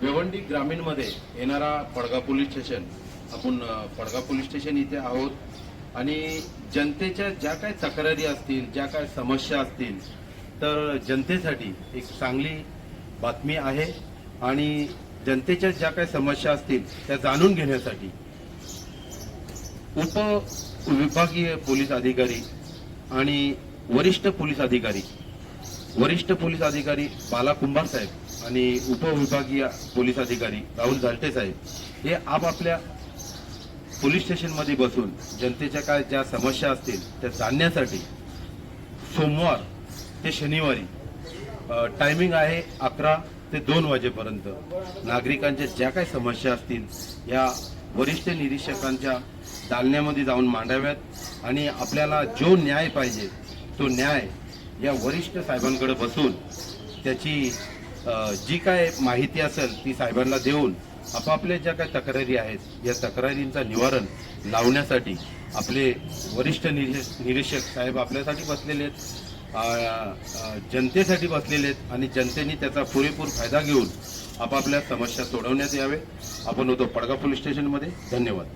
भिवंडी ग्रामीणमध्ये येणारा पडगा police station आपण पडगा पोलीस स्टेशन इथे आहोत. आणि जनतेच्या ज्या काय तक्रारी असतील ज्या काय समस्या असतील तर जनतेसाठी एक चांगली बातमी आहे. आणि जनतेच्या ज्या काही समस्या असतील त्या जाणून घेण्यासाठी उप विभागीय पोलीस अधिकारी आणि वरिष्ठ पोलीस अधिकारी वरिष्ठ पोलीस अधिकारी बाला कुंभार साहेब आणि उपविभागीय पोलीस अधिकारी राहुल झालटे साहेब हे आपापल्या पोलीस स्टेशनमध्ये बसून जनतेच्या काय ज्या समस्या असतील त्या जाणण्यासाठी सोमवार ते शनिवारी टायमिंग आहे अकरा ते दोन वाजेपर्यंत. नागरिकांच्या ज्या काही समस्या असतील या वरिष्ठ निरीक्षकांच्या दालण्यामध्ये जाऊन मांडाव्यात आणि आपल्याला जो न्याय पाहिजे तो न्याय या वरिष्ठ साहेबांकडे बसून त्याची जी काय माहिती असेल ती साहेबांना देऊन आपापल्या ज्या काही तक्रारी आहेत या तक्रारींचा निवारण लावण्यासाठी आपले वरिष्ठ निरीक्षक निरीक्षक साहेब आपल्यासाठी बसलेले आहेत जनतेसाठी बसलेले आहेत आणि जनतेने त्याचा पुरेपूर फायदा घेऊन आपापल्या समस्या सोडवण्यात यावे. आपण होतो पडगा पोलीस स्टेशनमध्ये. धन्यवाद.